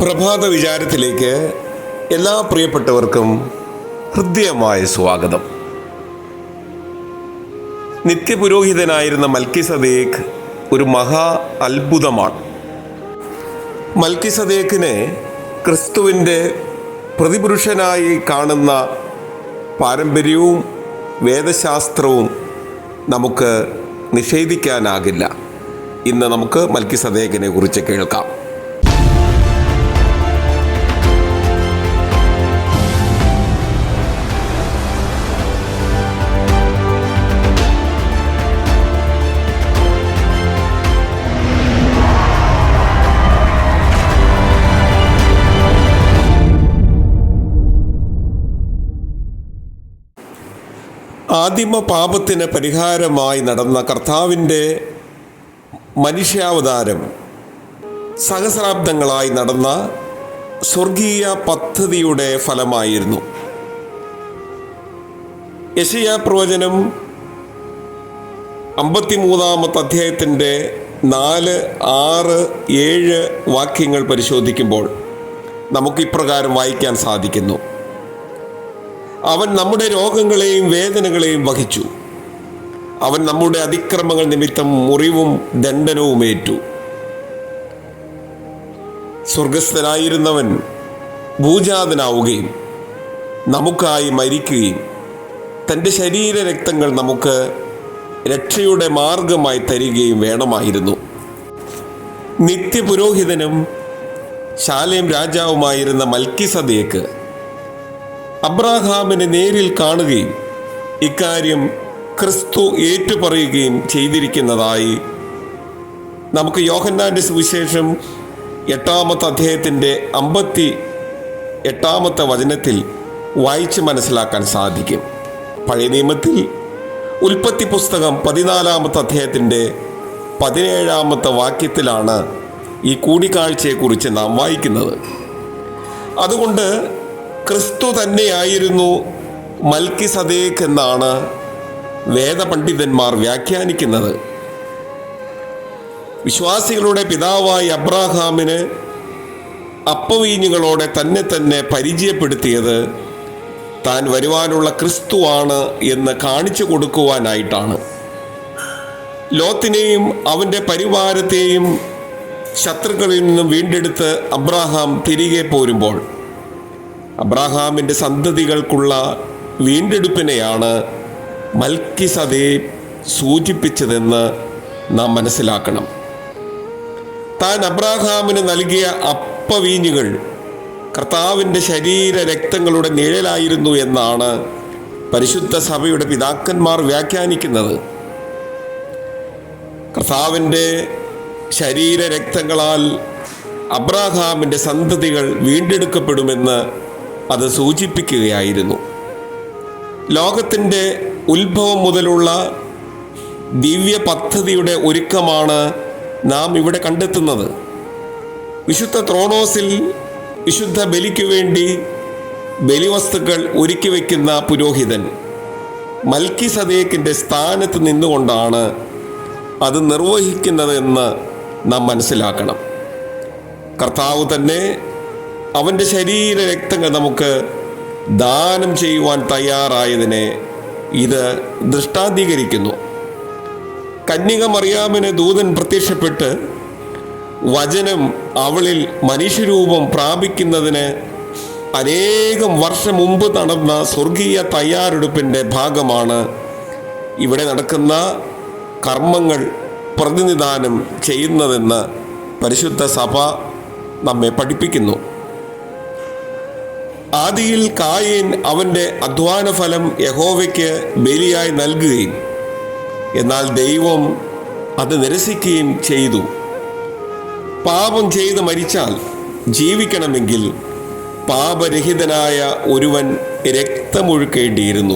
പ്രഭാത വിചാരത്തിലേക്ക് എല്ലാ പ്രിയപ്പെട്ടവർക്കും ഹൃദ്യമായ സ്വാഗതം. നിത്യപുരോഹിതനായിരുന്ന മൽക്കി സദേഖ് ഒരു മഹാ അത്ഭുതമാണ്. മൽക്കി സദേഖിനെ ക്രിസ്തുവിന്റെ പ്രതിപുരുഷനായി കാണുന്ന പാരമ്പര്യവും വേദശാസ്ത്രവും നമുക്ക് നിഷേധിക്കാനാകില്ല. ഇന്ന് നമുക്ക് മൽക്കി സദേഖിനെ കുറിച്ച് കേൾക്കാം. ആദിമ പാപത്തിന് പരിഹാരമായി നടന്ന കർത്താവിന്റെ മനുഷ്യാവതാരം സഹസ്രാബ്ദങ്ങളായി നടന്ന സ്വർഗീയ പദ്ധതിയുടെ ഫലമായിരുന്നു. യശയ പ്രവചനം അമ്പത്തിമൂന്നാമത്തെ അധ്യായത്തിന്റെ നാല് ആറ് ഏഴ് വാക്യങ്ങൾ പരിശോധിക്കുമ്പോൾ നമുക്ക് ഇപ്രകാരം വായിക്കാൻ സാധിക്കുന്നു. അവൻ നമ്മുടെ രോഗങ്ങളെയും വേദനകളെയും വഹിച്ചു. അവൻ നമ്മുടെ അതിക്രമങ്ങൾ നിമിത്തം മുറിവും ദണ്ഡനവും ഏറ്റു. സ്വർഗസ്ഥനായിരുന്നവൻ ഭൂജാതനാവുകയും നമുക്കായി മരിക്കുകയും തന്റെ ശരീര രക്തങ്ങൾ നമുക്ക് രക്ഷയുടെ മാർഗമായി തരികയും വേണമായിരുന്നു. നിത്യപുരോഹിതനും ശാലേം രാജാവുമായിരുന്ന മൽക്കി സദേക്ക് അബ്രാഹാമിനെ നേരിൽ കാണുകയും ഇക്കാര്യം ക്രിസ്തു ഏറ്റുപറയുകയും ചെയ്തിരിക്കുന്നതായി നമുക്ക് യോഹന്നാന്റെ സുവിശേഷം എട്ടാമത്തെ അദ്ദേഹത്തിന്റെ അമ്പത്തി എട്ടാമത്തെ വചനത്തിൽ വായിച്ച് മനസ്സിലാക്കാൻ സാധിക്കും. പഴയ നിയമത്തിൽ ഉൽപ്പത്തി പുസ്തകം പതിനാലാമത്തെ അദ്ദേഹത്തിന്റെ പതിനേഴാമത്തെ വാക്യത്തിലാണ് ഈ കൂടിക്കാഴ്ചയെക്കുറിച്ച് നാം വായിക്കുന്നത്. അതുകൊണ്ട് ക്രിസ്തു തന്നെയായിരുന്നു മൽക്കി സദേഖ് എന്നാണ് വേദപണ്ഡിതന്മാർ വ്യാഖ്യാനിക്കുന്നത്. വിശ്വാസികളുടെ പിതാവായ അബ്രാഹാമിന് അപ്പവീഞ്ഞുകളോടെ തന്നെ തന്നെ പരിചയപ്പെടുത്തിയത് താൻ വരുവാനുള്ള ക്രിസ്തുവാണ് എന്ന് കാണിച്ചു കൊടുക്കുവാനായിട്ടാണ്. ലോത്തിനെയും അവന്റെ പരിവാരത്തെയും ശത്രുക്കളിൽ നിന്നും വീണ്ടെടുത്ത് അബ്രാഹാം തിരികെ പോരുമ്പോൾ അബ്രാഹാമിന്റെ സന്തതികൾക്കുള്ള വീണ്ടെടുപ്പിനെയാണ് മൽക്കിസദേ സൂചിപ്പിച്ചതെന്ന് നാം മനസ്സിലാക്കണം. താൻ അബ്രാഹാമിന് നൽകിയ അപ്പവീഞ്ഞുകൾ കർത്താവിന്റെ ശരീര രക്തങ്ങളുടെ നിഴലായിരുന്നു എന്നാണ് പരിശുദ്ധ സഭയുടെ പിതാക്കന്മാർ വ്യാഖ്യാനിക്കുന്നത്. കർത്താവിന്റെ ശരീര രക്തങ്ങളാൽ അബ്രാഹാമിന്റെ സന്തതികൾ വീണ്ടെടുക്കപ്പെടുമെന്ന് അത് സൂചിപ്പിക്കുകയായിരുന്നു. ലോകത്തിന്റെ ഉത്ഭവം മുതലുള്ള ദിവ്യ പദ്ധതിയുടെ ഒരുക്കമാണ് നാം ഇവിടെ കണ്ടെത്തുന്നത്. വിശുദ്ധ ത്രോണോസിൽ വിശുദ്ധ ബലിക്കു വേണ്ടി ബലിവസ്തുക്കൾ ഒരുക്കി വയ്ക്കുന്ന പുരോഹിതൻ മൽക്കി സദേക്കിന്റെ സ്ഥാനത്ത് നിന്നുകൊണ്ടാണ് അത് നിർവഹിക്കുന്നതെന്ന് നാം മനസ്സിലാക്കണം. കർത്താവ് തന്നെ അവന്റെ ശരീര രക്തങ്ങൾ നമുക്ക് ദാനം ചെയ്യുവാൻ തയ്യാറായതിനെ ഇത് ദൃഷ്ടാന്തീകരിക്കുന്നു. കന്യക മറിയാമിന് ദൂതൻ പ്രത്യക്ഷപ്പെട്ട് വചനം അവളിൽ മനുഷ്യരൂപം പ്രാപിക്കുന്നതിന് അനേകം വർഷം മുമ്പ് നടന്ന സ്വർഗീയ തയ്യാറെടുപ്പിന്റെ ഭാഗമാണ് ഇവിടെ നടക്കുന്ന കർമ്മങ്ങൾ പ്രതിനിധാനം ചെയ്യുന്നതെന്ന് പരിശുദ്ധ സഭ നമ്മെ പഠിപ്പിക്കുന്നു. ആദിയിൽ കായേൻ അവന്റെ അധ്വാന ഫലം യഹോവയ്ക്ക് ബലിയായി നൽകുകയും എന്നാൽ ദൈവം അത് നിരസിക്കുകയും ചെയ്തു. പാപം ചെയ്ത് മരിച്ചാൽ ജീവിക്കണമെങ്കിൽ പാപരഹിതനായ ഒരുവൻ രക്തമൊഴുക്കേണ്ടിയിരുന്നു.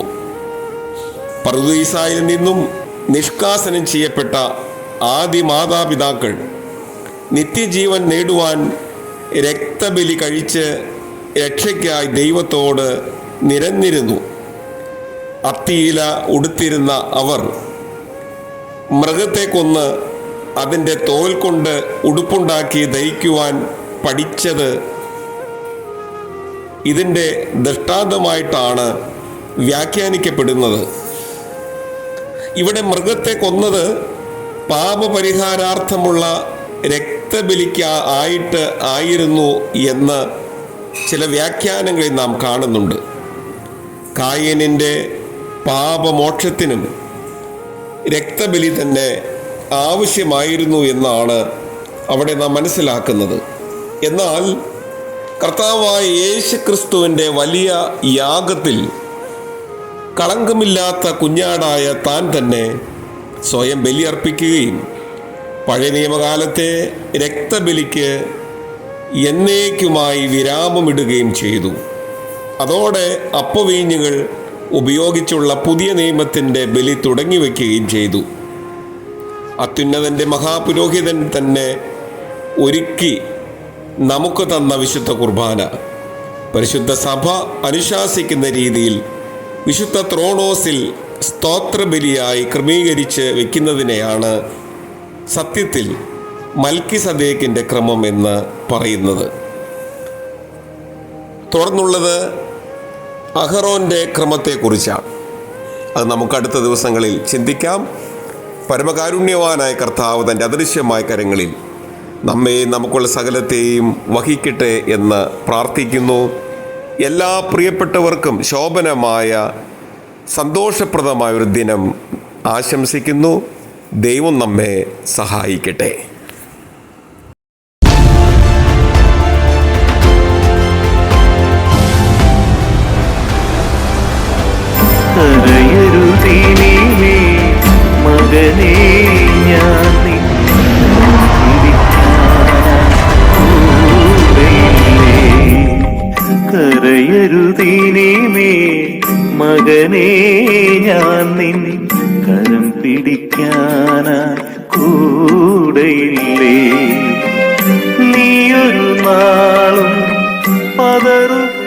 പർദീസായിൽ നിന്നും നിഷ്കാസനം ചെയ്യപ്പെട്ട ആദി മാതാപിതാക്കൾ നിത്യജീവൻ നേടുവാൻ രക്തബലി കഴിച്ച് രക്ഷയ്ക്കായി ദൈവത്തോട് നിരന്നിരുന്നു. അത്തിയില ഉടുത്തിരുന്ന അവർ മൃഗത്തെ കൊന്ന് അതിന്റെ തോൽ കൊണ്ട് ഉടുപ്പുണ്ടാക്കി ദഹിക്കുവാൻ പഠിച്ചത് ഇതിന്റെ ദൃഷ്ടാന്തമായിട്ടാണ് വ്യാഖ്യാനിക്കപ്പെടുന്നത്. ഇവിടെ മൃഗത്തെ കൊന്നത് പാപപരിഹാരാർത്ഥമുള്ള രക്തബലിക്ക ആയിട്ട് ആയിരുന്നു എന്ന് ചില വ്യാഖ്യാനങ്ങളിൽ നാം കാണുന്നുണ്ട്. കായനിന്റെ പാപമോക്ഷത്തിനും രക്തബലി തന്നെ ആവശ്യമായിരുന്നു എന്നാണ് അവിടെ നാം മനസ്സിലാക്കുന്നത്. എന്നാൽ കർത്താവായ യേശു ക്രിസ്തുവിന്റെ വലിയ യാഗത്തിൽ കളങ്കമില്ലാത്ത കുഞ്ഞാടായ താൻ തന്നെ സ്വയം ബലിയർപ്പിക്കുകയും പഴയ നിയമകാലത്തെ രക്തബലിക്ക് എന്നേക്കുമായി വിരാമമിടുകയും ചെയ്തു. അതോടെ അപ്പവീഞ്ഞുകൾ ഉപയോഗിച്ചുള്ള പുതിയ നിയമത്തിന്റെ ബലി തുടങ്ങി വയ്ക്കുകയും ചെയ്തു. അത്യുന്നതന്റെ മഹാപുരോഹിതൻ തന്നെ ഒരുക്കി നമുക്ക് തന്ന വിശുദ്ധ കുർബാന. പരിശുദ്ധ സഭ അനുശാസിക്കുന്ന രീതിയിൽ വിശുദ്ധ ത്രോണോസിൽ സ്തോത്രബലിയായി ക്രമീകരിച്ച് വയ്ക്കുന്നതിനെയാണ് സത്യത്തിൽ മൽക്കി സദേക്കിന്റെ ക്രമം എന്ന് പറയുന്നത്. തുടർന്നുള്ളത് അഹറോന്റെ ക്രമത്തെക്കുറിച്ചാണ്. അത് നമുക്ക് അടുത്ത ദിവസങ്ങളിൽ ചിന്തിക്കാം. പരമകാരുണ്യവാനായ കർത്താവ് തന്റെ അദൃശ്യമായ കരങ്ങളിൽ നമ്മെ നമുക്കുള്ള സകലത്തെയും വഹിക്കട്ടെ എന്ന് പ്രാർത്ഥിക്കുന്നു. എല്ലാ പ്രിയപ്പെട്ടവർക്കും ശോഭനമായ സന്തോഷപ്രദമായ ഒരു ദിനം ആശംസിക്കുന്നു. ദൈവം നമ്മെ സഹായിക്കട്ടെ. കരയരുതീനീമേ മകനേ ഞാൻ നിൻ കരം പിടിക്കാനാ കൂടെയില്ലേ. നീയൊരു നാളും പതറുക